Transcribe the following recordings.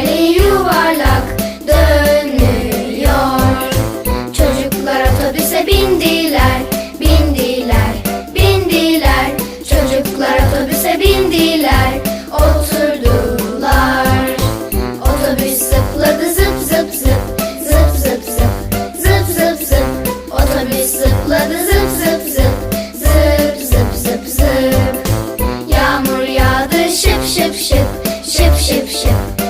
tekerli yuvarlak dönüyor Çocuklar otobüse bindiler, bindiler, bindiler Çocuklar otobüse bindiler, oturdular Otobüs zıpladı zıp zıp zıp Zıp zıp zıp, zıp zıp zıp Otobüs zıpladı zıp zıp zıp Zıp zıp zıp zıp Yağmur yağdı şıp şıp şıp Ship, ship, ship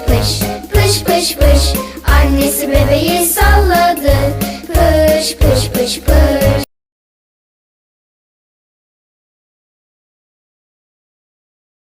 pış pış pış pış Annesi bebeği salladı. Pış pış pış pış.